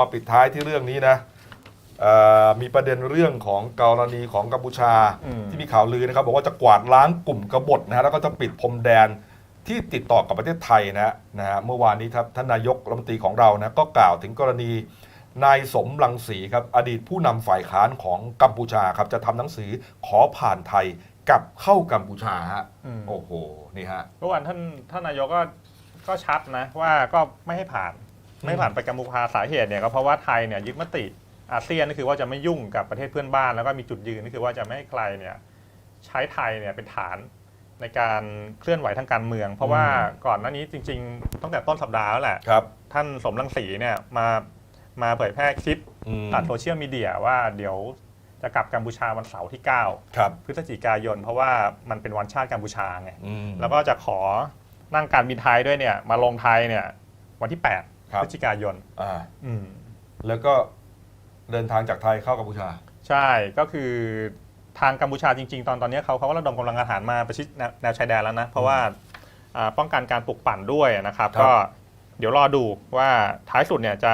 มาปิดท้ายที่เรื่องนี้นะเอ่อมีประเด็นเรื่องของกรณีของกัมพูชา อืม ที่มีข่าวลือนะครับ บอกว่าจะกวาดล้างกลุ่มกบฏนะฮะแล้วก็จะปิดพรมแดนที่ติดต่อกับประเทศไทยนะฮะนะฮะเมื่อวานนี้ครับท่านนายกรัฐมนตรีของเรานะก็กล่าวถึงกรณีนายสมรังสีครับอดีตผู้นำฝ่ายค้านของกัมพูชาครับจะทำหนังสือขอผ่านไทยกลับเข้ากัมพูชาฮะอืม โอ้โหนี่ฮะ เมื่อวานท่านท่านนายกก็ก็ชัดนะว่าก็ไม่ให้ผ่าน ไม่ให้ผ่านไปกัมพูชาสาเหตุเนี่ยก็เพราะว่าไทยเนี่ยยึดมติอาเซียนก็คือว่าจะไม่ยุ่งกับประเทศเพื่อนบ้าน แล้วก็มีจุดยืนก็คือว่าจะไม่ให้ใครเนี่ยใช้ไทยเนี่ยเป็นฐานในการเคลื่อนไหวทางการเมือง เพราะว่าก่อนหน้านี้จริง ๆ ตั้งแต่ต้นสัปดาห์แล้วแหละครับ ท่านสมรังสีเนี่ยมามาเผยแพร่คลิปอืมผ่านโซเชียลมีเดียว่าเดี๋ยวจะกลับกัมพูชาวันเสาร์ที่ 9 ครับ พฤศจิกายน เพราะว่ามันเป็นวันชาติกัมพูชาไงอืมแล้วก็จะขอนั่งการบินไทยด้วยเนี่ยมาลงไทยเนี่ยวันที่ 8 ครับ พฤศจิกายนอ่าอืมแล้วก็เดินทางจากไทยเข้ากัมพูชา ใช่ก็คือทางกัมพูชาจริง ๆ ตอนตอนนี้เขาเขาก็ระดมกำลังทหารมาประชิดแนวแนวชายแดนแล้วนะ เพราะว่าอ่าป้องกันการปลุกปั่นด้วยนะครับ ครับ ก็เดี๋ยวรอดูว่าท้ายสุดเนี่ยจะ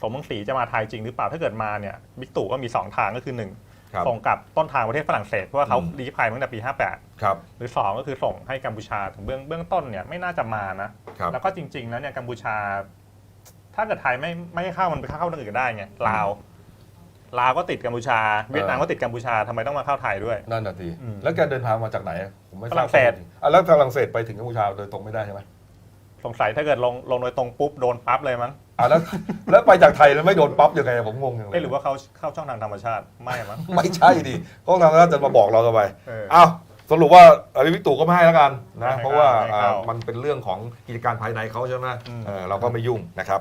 สมรังสีจะมาไทยจริงหรือเปล่าถ้าเกิดมาเนี่ยบิ๊กตู่ก็มี 2 ทางก็คือ 1 ครับส่งกลับต้นทางประเทศฝรั่งเศสเพราะว่าเขาอืมดีภัยมาตั้งแต่ปี58ครับหรือ 2 ก็คือส่งให้กัมพูชาถึงเบื้องเบื้องต้นเนี่ยไม่น่าจะมานะครับ แล้วก็จริงๆแล้วเนี่ยกัมพูชา ถ้าเกิดไทยไม่ไม่ให้เข้ามันไปเข้าทางอื่นได้ไงลาวลาวก็ติดกัมพูชา เวียดนามก็ติดกัมพูชาทำไมต้องมาเข้าไทยด้วย นั่นน่ะทีอืมแล้วแกเดินทางมาจากไหนผมไม่ทราบฝรั่งเศสข้อมูลจริงอะแล้วฝรั่งเศสไปถึงกัมพูชาโดยตรงไม่ได้ใช่ไหมสงสัยถ้าเกิดลงลงโดยตรงปุ๊บโดนปั๊บเลยมั้ง อะแล้วแล้วไปจากไทยแล้วไม่โดนปั๊บยังไงผมงงอย่างเลเอ้ยหรือว่าเขาเข้าช่องทางธรรมชาติ ไม่มั้ง ไม่ใช่ดิก็ทางนั้นจะมาบอกเราทำไมเอออ้าวสรุปว่าอภิวิตู่ก็ไม่ให้แล้วกันนะ ไม่ให้เพราะว่าไม่ให้เข้าอ่ามันเป็นเรื่องของกิจการภายในเขาใช่ไหมอืม เออเราก็ไม่ยุ่งนะครับ